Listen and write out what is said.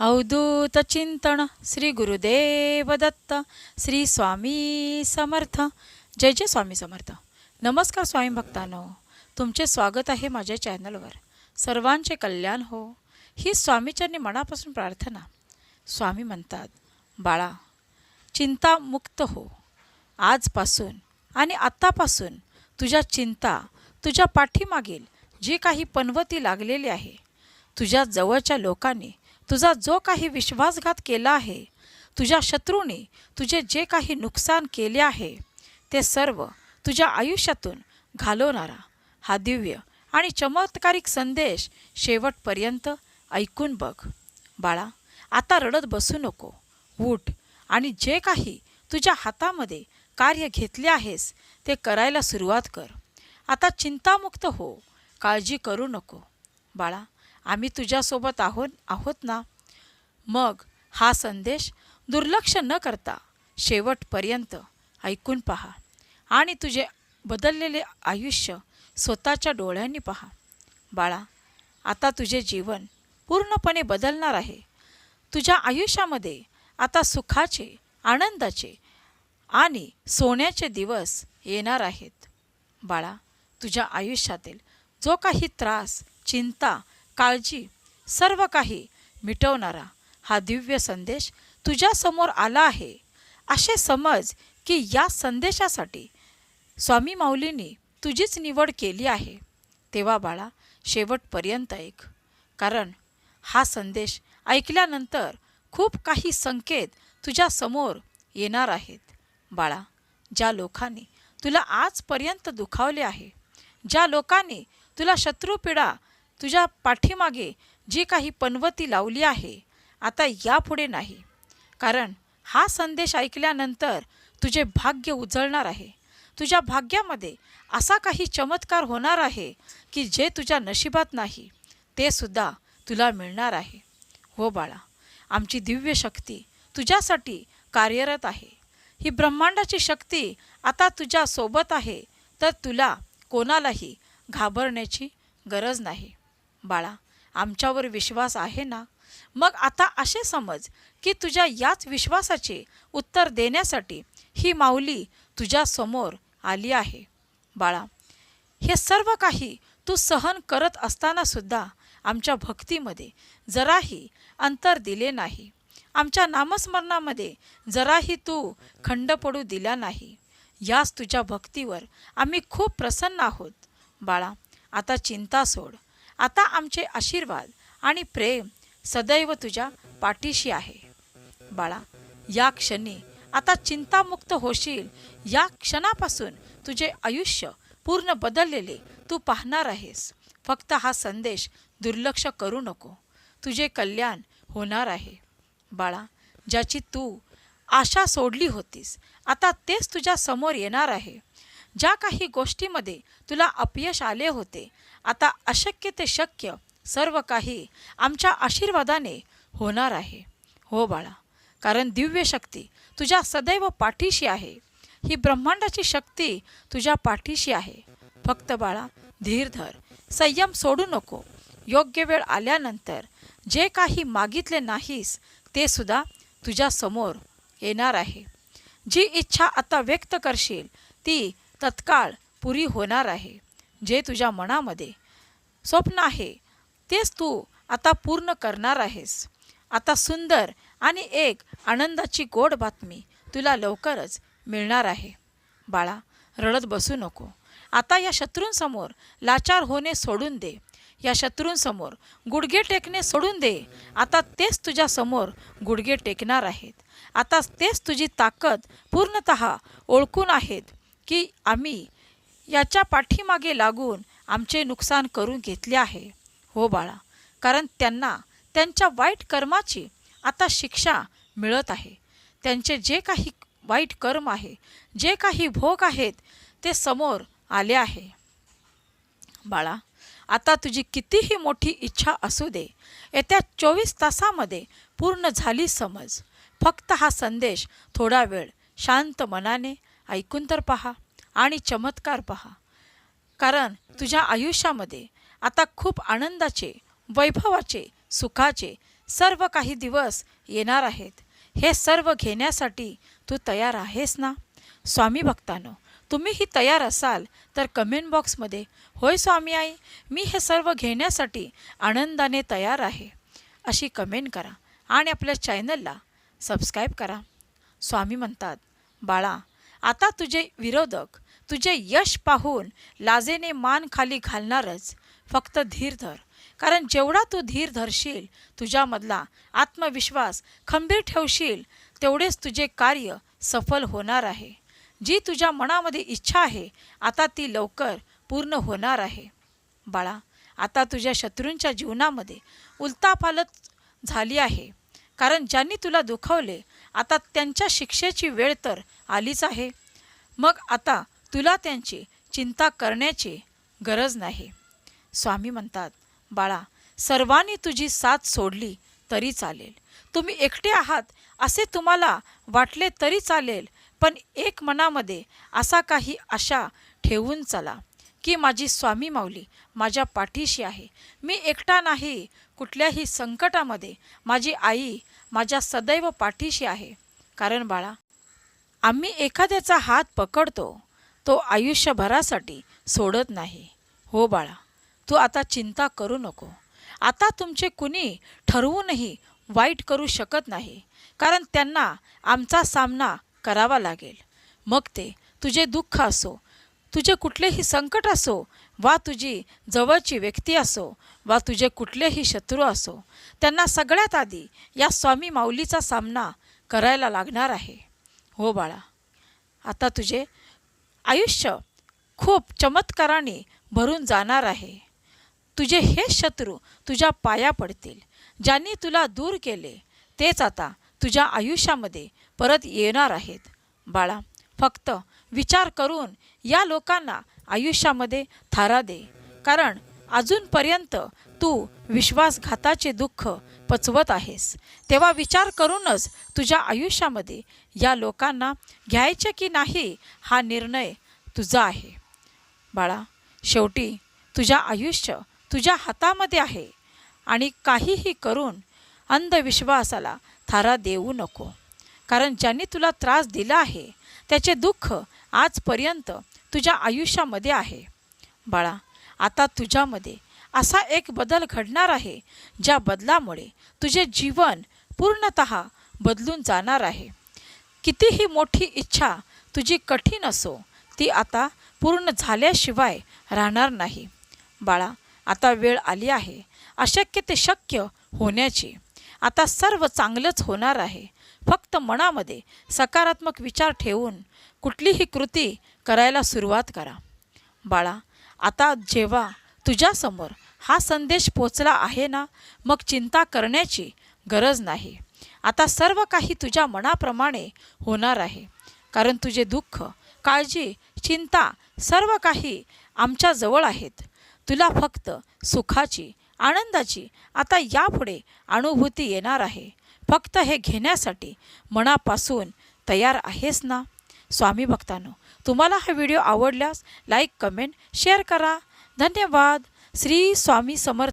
अवधूत चिंतन श्री गुरुदेव दत्त श्री स्वामी समर्थ जय जय स्वामी समर्थ नमस्कार स्वामी भक्तांनो तुमचे स्वागत आहे माझ्या चॅनलवर सर्वांचे कल्याण हो ही स्वामीचरणी मनापासून प्रार्थना स्वामी म्हणतात बाळा चिंता मुक्त हो आजपासून आणि आत्तापासून तुझ्या चिंता तुझ्या पाठीमागील जी काही पनवती लागलेली आहे तुझ्या जवळच्या लोकांनी तुझा जो काही विश्वासघात केला आहे तुझ्या शत्रूने तुझे जे काही नुकसान केले आहे ते सर्व तुझ्या आयुष्यातून घालवणारा हा दिव्य आणि चमत्कारिक संदेश शेवटपर्यंत ऐकून बघ. बाळा आता रडत बसू नको. उठ आणि जे काही तुझ्या हातामध्ये कार्य घेतले आहेस ते करायला सुरुवात कर. आता चिंतामुक्त हो. काळजी करू नको. बाळा आम्ही तुझ्यासोबत आहोत आहोत ना? मग हा संदेश दुर्लक्ष न करता शेवटपर्यंत ऐकून पहा आणि तुझे बदललेले आयुष्य स्वतःच्या डोळ्यांनी पहा. बाळा आता तुझे जीवन पूर्णपणे बदलणार आहे. तुझ्या आयुष्यामध्ये आता सुखाचे आनंदाचे आणि सोन्याचे दिवस येणार आहेत. बाळा तुझ्या आयुष्यातील जो काही त्रास चिंता काळजी सर्व काही मिटवणारा हा दिव्य संदेश तुझ्यासमोर आला आहे. असे समज की या संदेशासाठी स्वामी माऊलींनी तुझीच निवड केली आहे. तेव्हा बाळा शेवटपर्यंत ऐक. कारण हा संदेश ऐकल्यानंतर खूप काही संकेत तुझ्या समोर येणार आहेत. बाळा ज्या लोकांनी तुला आजपर्यंत दुखावले आहे ज्या लोकांनी तुला शत्रुपीडा तुझ्या पाठीमागे जी काही पनवती लावली आहे आता यापुढे नाही. कारण हा संदेश ऐकल्यानंतर तुझे भाग्य उजळणार आहे. तुझ्या भाग्यामध्ये असा काही चमत्कार होणार आहे की जे तुझ्या नशिबात नाही ते सुद्धा तुला मिळणार आहे. हो बाळा आमची दिव्य शक्ती तुझ्यासाठी कार्यरत आहे. ही ब्रह्मांडाची शक्ती आता तुझ्या सोबत आहे तर तुला कोणालाही घाबरण्याची गरज नाही. बाळा आमच्यावर विश्वास आहे ना? मग आता असे समज की तुझ्या याच विश्वासाचे उत्तर देण्यासाठी ही माऊली तुझ्या समोर आली आहे. बाळा हे सर्व काही तू सहन करत असताना सुद्धा आमच्या भक्तीमध्ये जराही अंतर दिले नाही. आमच्या नामस्मरणामध्ये जराही तू खंड पडू दिला नाही. याच तुझ्या भक्तीवर आम्ही खूप प्रसन्न आहोत. बाळा आता चिंता सोड. आता आमचे आशीर्वाद आणि प्रेम सदैव तुझ्या पाठीशी आहे. बाळा या क्षणी आता चिंतामुक्त होशील. या क्षणापासून तुझे आयुष्य पूर्ण बदललेले तू पाहणार आहेस. फक्त हा संदेश दुर्लक्ष करू नको. तुझे कल्याण होणार आहे. बाळा ज्याची तू आशा सोडली होतीस आता तेच तुझ्या समोर येणार आहे. ज्या काही गोष्टीमध्ये तुला अपयश आले होते आता अशक्य ते शक्य सर्व काही आमच्या आशीर्वादाने होणार आहे. हो बाळा कारण दिव्य शक्ती तुझ्या सदैव पाठीशी आहे. ही ब्रह्मांडाची शक्ती तुझ्या पाठीशी आहे. फक्त बाळा धीर धर संयम सोडू नको. योग्य वेळ आल्यानंतर जे काही मागितले नाहीस ते सुद्धा तुझ्या समोर येणार आहे. जी इच्छा आता व्यक्त करशील ती तत्काळ पुरी होणार आहे. जे तुझ्या मनामध्ये स्वप्न आहे तेच तू आता पूर्ण करणार आहेस. आता सुंदर आणि एक आनंदाची गोड बातमी तुला लवकरच मिळणार आहे. बाळा रडत बसू नको. आता या शत्रूंसमोर लाचार होणे सोडून दे. या शत्रूंसमोर गुडघे टेकणे सोडून दे. आता तेच तुझ्यासमोर गुडघे टेकणार आहेत. आता तेच तुझी ताकद पूर्णत ओळखून आहेत की आम्ही याच्या पाठीमागे लागून आमचे नुकसान करून घेतले आहे. हो बाळा कारण त्यांना त्यांच्या वाईट कर्माची आता शिक्षा मिळत आहे. त्यांचे जे काही वाईट कर्म आहे जे काही भोग आहेत ते समोर आले आहे. बाळा आता तुझी कितीही मोठी इच्छा असू दे येत्या चोवीस तासामध्ये पूर्ण झाली समज. फक्त हा संदेश थोडा वेळ शांत मनाने ऐकून तर पहा. आणि चमत्कार पहा. कारण तुझ्या आयुष्यामध्ये आता खूप आनंदाचे वैभवाचे सुखाचे सर्व काही दिवस येणार आहेत. हे सर्व घेण्यासाठी तू तयार आहेस ना? स्वामी भक्तानो तुम्हीही तयार असाल तर कमेंट बॉक्समध्ये होय स्वामी आई मी हे सर्व घेण्यासाठी आनंदाने तयार आहे. अशी कमेंट करा आणि आपल्या चॅनलला सबस्क्राईब करा. स्वामी म्हणतात बाळा आता तुझे विरोधक तुझे यश पाहून लाजेने मान खाली घालणारच. फक्त धीर धर. कारण जेवढा तू धीर धरशील तुझ्यामधला आत्मविश्वास खंबीर ठेवशील तेवढेच तुझे कार्य सफल होणार आहे. जी तुझ्या मनामध्ये इच्छा आहे आता ती लवकर पूर्ण होणार आहे. बाळा आता तुझ्या शत्रूंच्या जीवनामध्ये उलतापालत झाली आहे. कारण ज्यांनी तुला दुखवले आता त्यांच्या शिक्षेची वेळ तर आलीच आहे. मग आता तुला त्यांची चिंता करण्याची गरज नाही. स्वामी म्हणतात बाळा सर्वांनी तुझी साथ सोडली तरी चालेल. तुम्ही एकटे आहात असे तुम्हाला वाटले तरी चालेल पण एक मनामध्ये असा काही आशा ठेवून चला की माझी स्वामी माऊली माझ्या पाठीशी आहे. मी एकटा नाही कुठल्याही संकटामध्ये माझी आई माझ्या सदैव पाठीशी आहे. कारण बाळा आम्ही एखाद्याचा हात पकडतो तो आयुष्यभरासाठी सोडत नाही. हो बाळा तू आता चिंता करू नको. आता तुमचे कुणी ठरवूनही वाईट करू शकत नाही कारण त्यांना आमचा सामना करावा लागेल. मग ते तुझे दुःख असो तुझे कुठलेही संकट असो वा तुझी जवळची व्यक्ती असो वा तुझे कुठलेही शत्रू असो त्यांना सगळ्यात आधी या स्वामी माऊलीचा सामना करायला लागणार आहे. हो बाळा आता तुझे आयुष्य खूप चमत्काराने भरून जाणार आहे. तुझे हे शत्रू तुझ्या पाया पडतील. ज्यांनी तुला दूर केले तेच आता तुझ्या आयुष्यामध्ये परत येणार आहेत. बाळा फक्त विचार करून या लोकांना आयुष्यामध्ये थारा दे. कारण अजूनपर्यंत तू विश्वासघाताचे दुःख पचवत आहेस. तेव्हा विचार करूनच तुझ्या आयुष्यामध्ये या लोकांना घ्यायचे की नाही हा निर्णय तुझा आहे. बाळा शेवटी तुझ्या आयुष्य तुझ्या हातामध्ये आहे आणि काहीही करून अंधविश्वासाला थारा देऊ नको. कारण ज्यांनी तुला त्रास दिला आहे त्याचे दुःख आजपर्यंत तुझ्या आयुष्यामध्ये आहे. बाळा आता तुझ्यामध्ये असा एक बदल घडणार आहे ज्या बदलामुळे तुझे जीवन पूर्णत बदलून जाणार आहे. कितीही मोठी इच्छा तुझी कठीण असो ती आता पूर्ण झाल्याशिवाय राहणार नाही. बाळा आता वेळ आली आहे. अशक्य ते शक्य होण्याची. आता सर्व चांगलंच होणार आहे. फक्त मनामध्ये सकारात्मक विचार ठेवून कुठलीही कृती करायला सुरुवात करा. बाळा आता जेव्हा तुझ्यासमोर हा संदेश पोचला आहे ना मग चिंता करण्याची गरज नाही. आता सर्व काही तुझ्या मनाप्रमाणे होणार आहे. कारण तुझे दुःख काळजी चिंता सर्व काही आमच्या जवळ आहेत. तुला फक्त सुखाची आनंदाची आता यापुढे अनुभूती येणार आहे. फक्त हे घेण्यासाठी मनापासून तयार आहेस ना? स्वामी भक्तांनो तुम्हाला हा व्हिडिओ आवडल्यास लाईक कमेंट शेअर करा. धन्यवाद. श्री स्वामी समर्थ